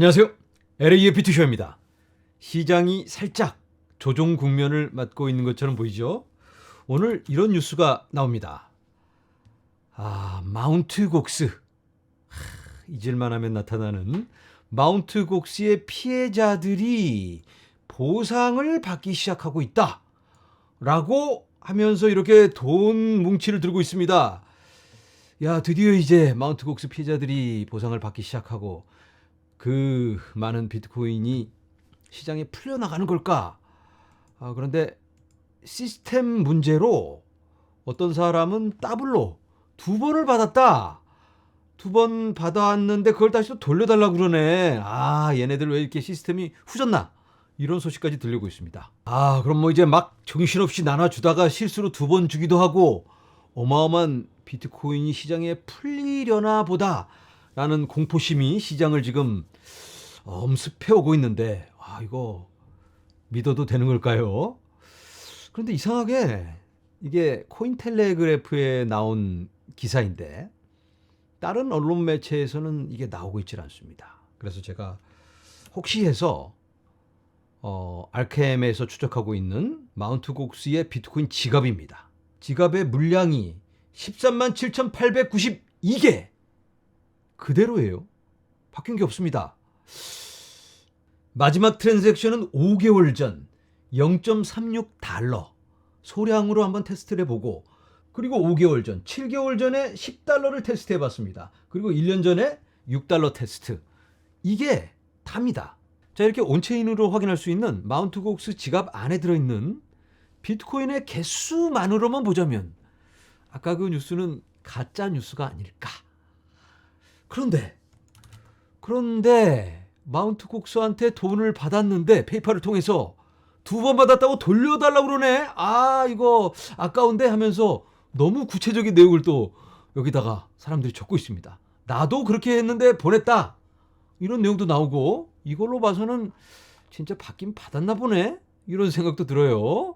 안녕하세요. LA의 비투쇼입니다. 시장이 살짝 조종 국면을 맞고 있는 것처럼 보이죠? 오늘 이런 뉴스가 나옵니다. 아, 마운트 곡스. 하, 잊을만 하면 나타나는 마운트 곡스의 피해자들이 보상을 받기 시작하고 있다. 라고 하면서 이렇게 돈 뭉치를 들고 있습니다. 야, 드디어 이제 마운트 곡스 피해자들이 보상을 받기 시작하고 그 많은 비트코인이 시장에 풀려나가는 걸까? 아, 그런데 시스템 문제로 어떤 사람은 더블로 두 번을 받았다. 두 번 받아왔는데 그걸 다시 또 돌려달라고 그러네. 아, 얘네들 왜 이렇게 시스템이 후졌나? 이런 소식까지 들리고 있습니다. 아, 그럼 뭐 이제 막 정신없이 나눠주다가 실수로 두 번 주기도 하고 어마어마한 비트코인이 시장에 풀리려나 보다 라는 공포심이 시장을 지금 엄습해 오고 있는데 아, 이거 믿어도 되는 걸까요? 그런데 이상하게 이게 코인텔레그래프에 나온 기사인데 다른 언론 매체에서는 이게 나오고 있질 않습니다. 그래서 제가 혹시 해서 어, 알케엠에서 추적하고 있는 마운트 곡스의 비트코인 지갑입니다. 지갑의 물량이 13만 7,892개 그대로예요. 바뀐 게 없습니다. 마지막 트랜잭션은 5개월 전 0.36달러 소량으로 한번 테스트를 해보고 그리고 5개월 전 7개월 전에 10달러를 테스트 해봤습니다. 그리고 1년 전에 6달러 테스트 이게 답니다. 자 이렇게 온체인으로 확인할 수 있는 마운트 곡스 지갑 안에 들어있는 비트코인의 개수만으로만 보자면 아까 그 뉴스는 가짜 뉴스가 아닐까. 그런데 그런데 마운트 곡스한테 돈을 받았는데 페이팔을 통해서 두 번 받았다고 돌려달라고 그러네. 아 이거 아까운데 하면서 너무 구체적인 내용을 또 여기다가 사람들이 적고 있습니다. 나도 그렇게 했는데 보냈다. 이런 내용도 나오고 이걸로 봐서는 진짜 받긴 받았나 보네. 이런 생각도 들어요.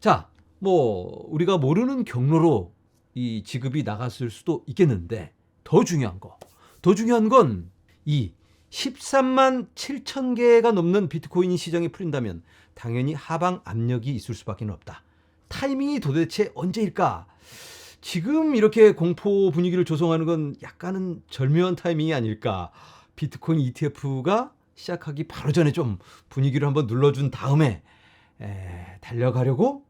자, 뭐 우리가 모르는 경로로 이 지급이 나갔을 수도 있겠는데 더 중요한 거. 더 중요한 건 이 13만 7천 개가 넘는 비트코인 시장이 풀린다면 당연히 하방 압력이 있을 수밖에 없다. 타이밍이 도대체 언제일까? 지금 이렇게 공포 분위기를 조성하는 건 약간은 절묘한 타이밍이 아닐까. 비트코인 ETF가 시작하기 바로 전에 좀 분위기를 한번 눌러준 다음에 에, 달려가려고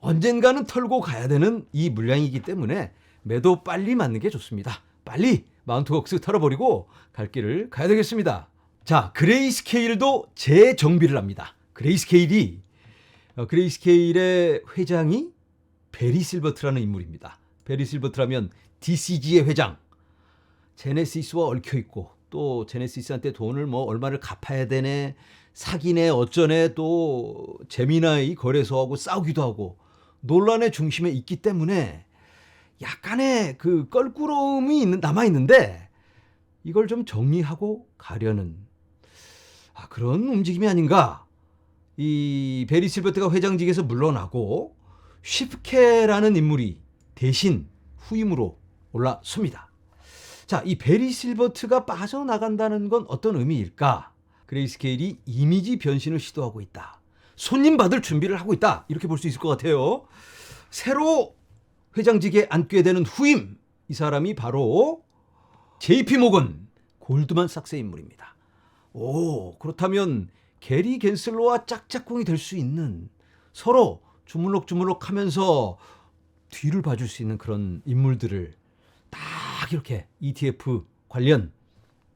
언젠가는 털고 가야 되는 이 물량이기 때문에 매도 빨리 맞는 게 좋습니다. 빨리 마운트 곡스 털어버리고 갈 길을 가야 되겠습니다. 자, 그레이스케일도 재정비를 합니다. 그레이스케일이 어, 그레이스케일의 회장이 베리 실버트라는 인물입니다. 베리 실버트라면 DCG의 회장. 제네시스와 얽혀 있고 또 제네시스한테 돈을 뭐 얼마를 갚아야 되네 사기네 어쩌네 또 재미나이 거래소하고 싸우기도 하고 논란의 중심에 있기 때문에 약간의 그 껄끄러움이 남아 있는데 이걸 좀 정리하고 가려는 아, 그런 움직임이 아닌가. 이 베리 실버트가 회장직에서 물러나고 쉽케라는 인물이 대신 후임으로 올라섭니다. 자, 이 베리 실버트가 빠져나간다는 건 어떤 의미일까? 그레이스케일이 이미지 변신을 시도하고 있다. 손님 받을 준비를 하고 있다. 이렇게 볼 수 있을 것 같아요. 새로 회장직에 앉게 되는 후임 이 사람이 바로 JP 모건 골드만 삭스의 인물입니다. 오 그렇다면 게리 겐슬로와 짝짝꿍이 될 수 있는 서로 주물럭주물럭 하면서 뒤를 봐줄 수 있는 그런 인물들을 딱 이렇게 ETF 관련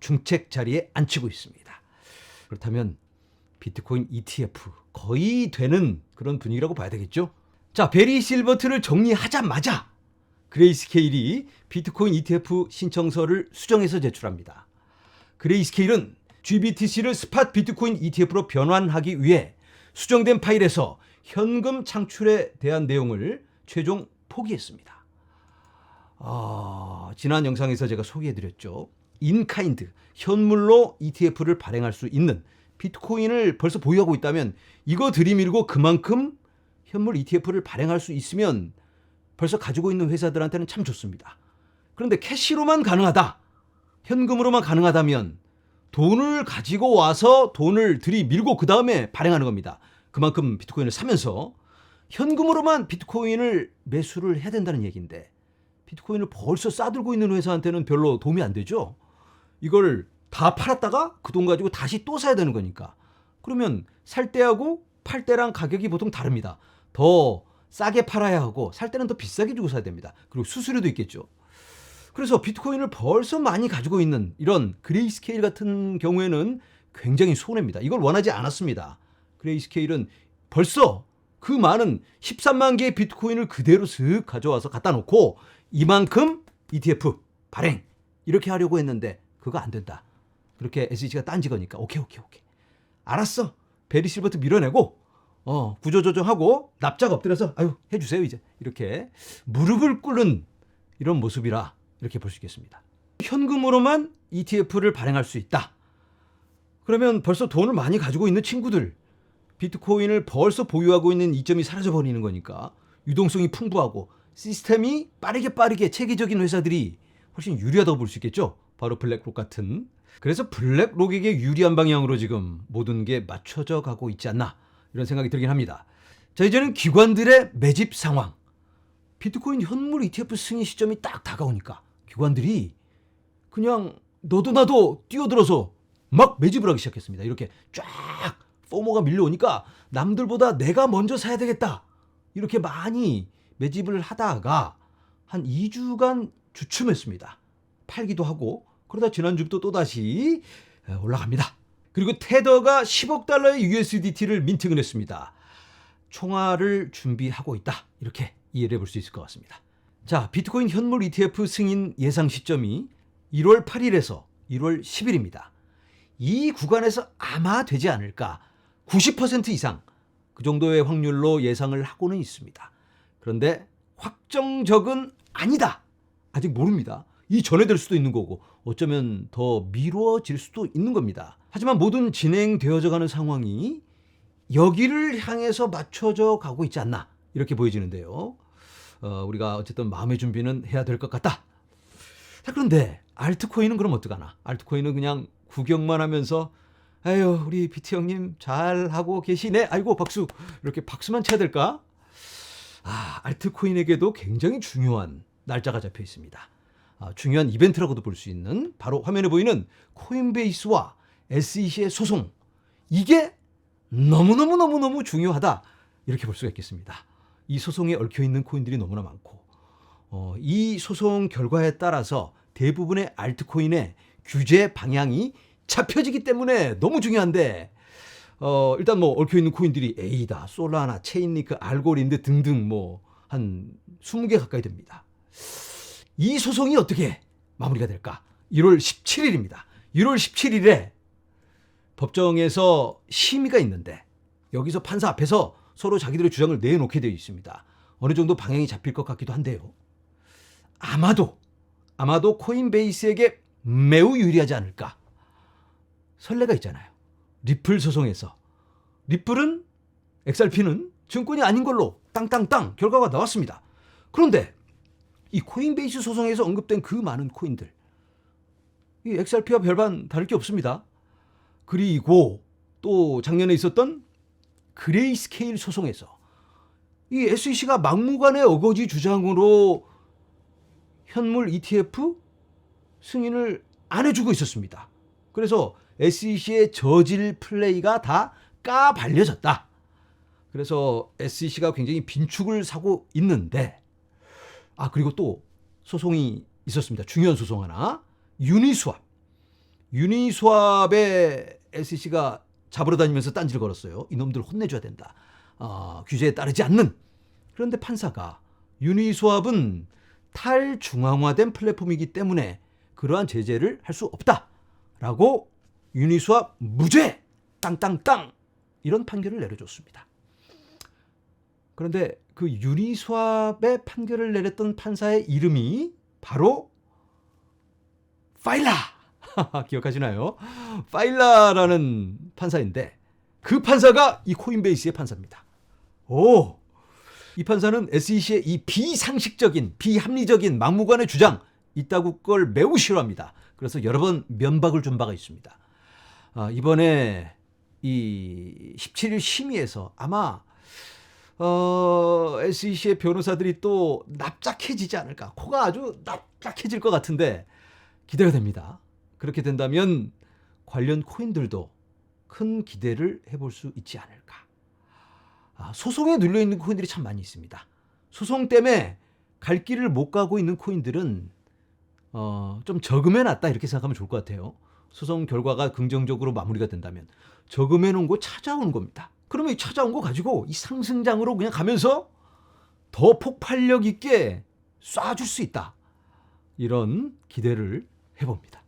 중책 자리에 앉히고 있습니다. 그렇다면 비트코인 ETF 거의 되는 그런 분위기라고 봐야 되겠죠? 자, 베리 실버트를 정리하자마자 그레이스케일이 비트코인 ETF 신청서를 수정해서 제출합니다. 그레이스케일은 GBTC를 스팟 비트코인 ETF로 변환하기 위해 수정된 파일에서 현금 창출에 대한 내용을 최종 포기했습니다. 아, 지난 영상에서 제가 소개해드렸죠. 인카인드, 현물로 ETF를 발행할 수 있는 비트코인을 벌써 보유하고 있다면 이거 들이밀고 그만큼 현물 ETF를 발행할 수 있으면 벌써 가지고 있는 회사들한테는 참 좋습니다. 그런데 캐시로만 가능하다. 현금으로만 가능하다면 돈을 가지고 와서 돈을 들이밀고 그 다음에 발행하는 겁니다. 그만큼 비트코인을 사면서 현금으로만 비트코인을 매수를 해야 된다는 얘기인데 비트코인을 벌써 싸들고 있는 회사한테는 별로 도움이 안 되죠. 이걸 다 팔았다가 그 돈 가지고 다시 또 사야 되는 거니까. 그러면 살 때하고 팔 때랑 가격이 보통 다릅니다. 더 싸게 팔아야 하고 살 때는 더 비싸게 주고 사야 됩니다. 그리고 수수료도 있겠죠. 그래서 비트코인을 벌써 많이 가지고 있는 이런 그레이스케일 같은 경우에는 굉장히 손해입니다. 이걸 원하지 않았습니다. 그레이스케일은 벌써 그 많은 13만 개의 비트코인을 그대로 슥 가져와서 갖다 놓고 이만큼 ETF 발행 이렇게 하려고 했는데 그거 안 된다. 그렇게 SEC가 딴지 거니까 오케이 오케이 오케이. 알았어. 베리 실버트 밀어내고 어, 구조 조정하고 납작 엎드려서 아유 해주세요 이제 이렇게 무릎을 꿇는 이런 모습이라 이렇게 볼 수 있겠습니다. 현금으로만 ETF를 발행할 수 있다. 그러면 벌써 돈을 많이 가지고 있는 친구들 비트코인을 벌써 보유하고 있는 이점이 사라져 버리는 거니까 유동성이 풍부하고 시스템이 빠르게 빠르게 체계적인 회사들이 훨씬 유리하다고 볼 수 있겠죠. 바로 블랙록 같은. 그래서 블랙록에게 유리한 방향으로 지금 모든 게 맞춰져 가고 있지 않나 이런 생각이 들긴 합니다. 자 이제는 기관들의 매집 상황. 비트코인 현물 ETF 승인 시점이 딱 다가오니까 기관들이 그냥 너도 나도 뛰어들어서 막 매집을 하기 시작했습니다. 이렇게 쫙 포모가 밀려오니까 남들보다 내가 먼저 사야 되겠다. 이렇게 많이 매집을 하다가 한 2주간 주춤했습니다. 팔기도 하고 그러다 지난주부터 또다시 올라갑니다. 그리고 테더가 10억 달러의 USDT를 민팅을 했습니다. 총알을 준비하고 있다. 이렇게 이해를 해볼 수 있을 것 같습니다. 자, 비트코인 현물 ETF 승인 예상 시점이 1월 8일에서 1월 10일입니다. 이 구간에서 아마 되지 않을까. 90% 이상 그 정도의 확률로 예상을 하고는 있습니다. 그런데 확정적은 아니다. 아직 모릅니다. 이 전에 될 수도 있는 거고 어쩌면 더 미뤄질 수도 있는 겁니다. 하지만 모든 진행되어져 가는 상황이 여기를 향해서 맞춰져 가고 있지 않나 이렇게 보여지는데요. 어, 우리가 어쨌든 마음의 준비는 해야 될 것 같다. 자 그런데 알트코인은 그럼 어떡하나? 알트코인은 그냥 구경만 하면서 아유 우리 비트 형님 잘 하고 계시네. 아이고 박수 이렇게 박수만 쳐야 될까? 아 알트코인에게도 굉장히 중요한 날짜가 잡혀 있습니다. 아, 중요한 이벤트라고도 볼 수 있는 바로 화면에 보이는 코인베이스와 SEC의 소송 이게 너무너무너무너무 중요하다 이렇게 볼 수가 있겠습니다. 이 소송에 얽혀 있는 코인들이 너무나 많고 어, 이 소송 결과에 따라서 대부분의 알트코인의 규제 방향이 잡혀지기 때문에 너무 중요한데 어, 일단 뭐 얽혀 있는 코인들이 에이다, 솔라나, 체인리크, 알고린드 등등 뭐 한 20개 가까이 됩니다. 이 소송이 어떻게 마무리가 될까? 1월 17일입니다. 1월 17일에 법정에서 심의가 있는데 여기서 판사 앞에서 서로 자기들의 주장을 내놓게 되어 있습니다. 어느 정도 방향이 잡힐 것 같기도 한데요. 아마도 아마도 코인베이스에게 매우 유리하지 않을까. 설레가 있잖아요. 리플 소송에서 리플은 XRP는 증권이 아닌 걸로 땅땅땅 결과가 나왔습니다. 그런데 이 코인베이스 소송에서 언급된 그 많은 코인들 이 XRP와 별반 다를 게 없습니다. 그리고 또 작년에 있었던 그레이스케일 소송에서 이 SEC가 막무가내 어거지 주장으로 현물 ETF 승인을 안 해주고 있었습니다. 그래서 SEC의 저질 플레이가 다 까발려졌다. 그래서 SEC가 굉장히 빈축을 사고 있는데 아 그리고 또 소송이 있었습니다. 중요한 소송 하나 유니스왑 유니스왑에 SEC가 잡으러 다니면서 딴지를 걸었어요. 이놈들 혼내줘야 된다. 어, 규제에 따르지 않는. 그런데 판사가 유니스왑은 탈중앙화된 플랫폼이기 때문에 그러한 제재를 할 수 없다 라고 유니스왑 무죄 땅땅땅 이런 판결을 내려줬습니다. 그런데 그 유니스왑의 판결을 내렸던 판사의 이름이 바로 파일라 기억하시나요? 파일라라는 판사인데 그 판사가 이 코인베이스의 판사입니다. 오, 이 판사는 SEC의 이 비상식적인 비합리적인 막무가내 주장 있다고 걸 매우 싫어합니다. 그래서 여러 번 면박을 준 바가 있습니다. 아, 이번에 이 17일 심의에서 아마 어, SEC의 변호사들이 또 납작해지지 않을까. 코가 아주 납작해질 것 같은데 기대가 됩니다. 그렇게 된다면 관련 코인들도 큰 기대를 해볼 수 있지 않을까. 아, 소송에 눌려 있는 코인들이 참 많이 있습니다. 소송 때문에 갈 길을 못 가고 있는 코인들은 어, 좀 저금해 놨다 이렇게 생각하면 좋을 것 같아요. 소송 결과가 긍정적으로 마무리가 된다면 저금해 놓은 거 찾아오는 겁니다. 그러면 이 찾아온 거 가지고 이 상승장으로 그냥 가면서 더 폭발력 있게 쏴줄 수 있다. 이런 기대를 해봅니다.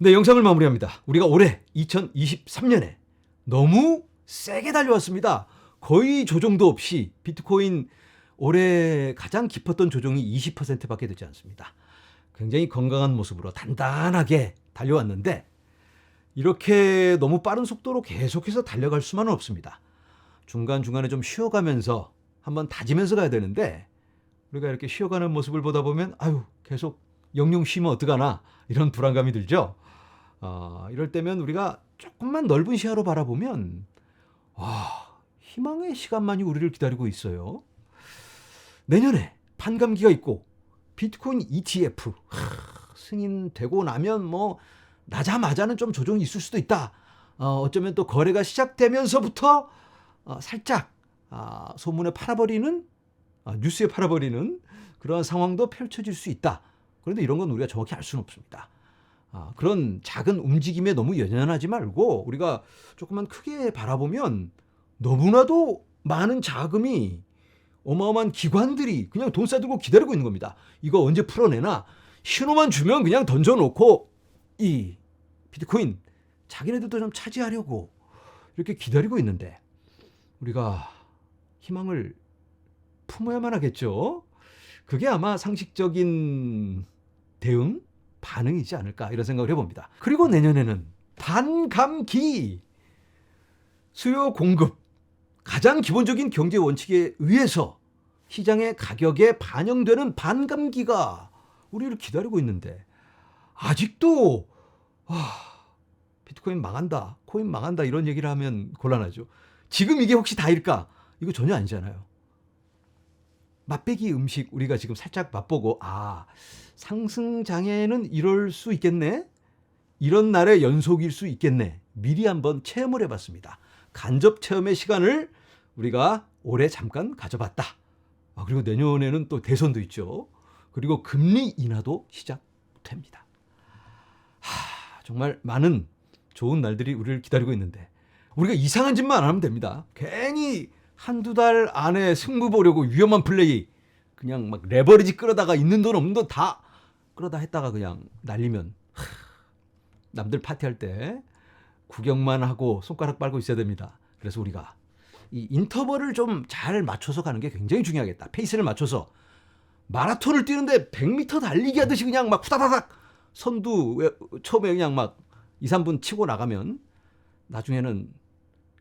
네, 영상을 마무리합니다. 우리가 올해 2023년에 너무 세게 달려왔습니다. 거의 조정도 없이 비트코인 올해 가장 깊었던 조정이 20%밖에 되지 않습니다. 굉장히 건강한 모습으로 단단하게 달려왔는데 이렇게 너무 빠른 속도로 계속해서 달려갈 수만은 없습니다. 중간중간에 좀 쉬어가면서 한번 다지면서 가야 되는데 우리가 이렇게 쉬어가는 모습을 보다 보면 아유 계속 영영 쉬면 어떡하나 이런 불안감이 들죠. 어, 이럴 때면 우리가 조금만 넓은 시야로 바라보면 와 희망의 시간만이 우리를 기다리고 있어요. 내년에 판감기가 있고 비트코인 ETF 하, 승인되고 나면 뭐 나자마자는 좀 조정이 있을 수도 있다. 어, 어쩌면 또 거래가 시작되면서부터 어, 살짝 아, 소문에 팔아버리는 아, 뉴스에 팔아버리는 그러한 상황도 펼쳐질 수 있다. 그런데 이런 건 우리가 정확히 알 수는 없습니다. 아, 그런 작은 움직임에 너무 연연하지 말고 우리가 조금만 크게 바라보면 너무나도 많은 자금이 어마어마한 기관들이 그냥 돈 싸들고 기다리고 있는 겁니다. 이거 언제 풀어내나 신호만 주면 그냥 던져놓고 이 비트코인 자기네들도 좀 차지하려고 이렇게 기다리고 있는데 우리가 희망을 품어야만 하겠죠. 그게 아마 상식적인 대응 반응이지 않을까 이런 생각을 해봅니다. 그리고 내년에는 반감기 수요 공급 가장 기본적인 경제 원칙에 의해서 시장의 가격에 반영되는 반감기가 우리를 기다리고 있는데 아직도 아, 비트코인 망한다, 코인 망한다 이런 얘기를 하면 곤란하죠. 지금 이게 혹시 다일까? 이거 전혀 아니잖아요. 맛배기 음식 우리가 지금 살짝 맛보고 아 상승장에는 이럴 수 있겠네. 이런 날의 연속일 수 있겠네. 미리 한번 체험을 해봤습니다. 간접 체험의 시간을 우리가 올해 잠깐 가져봤다. 아, 그리고 내년에는 또 대선도 있죠. 그리고 금리 인하도 시작됩니다. 하, 정말 많은 좋은 날들이 우리를 기다리고 있는데 우리가 이상한 짓만 안 하면 됩니다. 괜히 한두 달 안에 승부 보려고 위험한 플레이 그냥 막 레버리지 끌어다가 있는 돈 없는 돈 다 끌어다 했다가 그냥 날리면 하, 남들 파티할 때 구경만 하고 손가락 빨고 있어야 됩니다. 그래서 우리가 이 인터벌을 좀 잘 맞춰서 가는 게 굉장히 중요하겠다. 페이스를 맞춰서 마라톤을 뛰는데 100m 달리기 하듯이 그냥 막 후다다닥 선두 왜- 처음에 그냥 막 2, 3분 치고 나가면 나중에는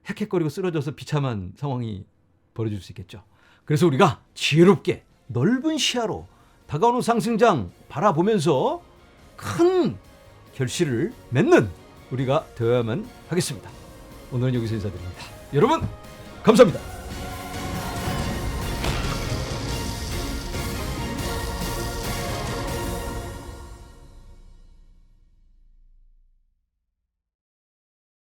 헥헥거리고 쓰러져서 비참한 상황이 벌어질 수 있겠죠. 그래서 우리가 지혜롭게 넓은 시야로 다가오는 상승장 바라보면서 큰 결실을 맺는 우리가 되어야만 하겠습니다. 오늘은 여기서 인사드립니다. 여러분 감사합니다.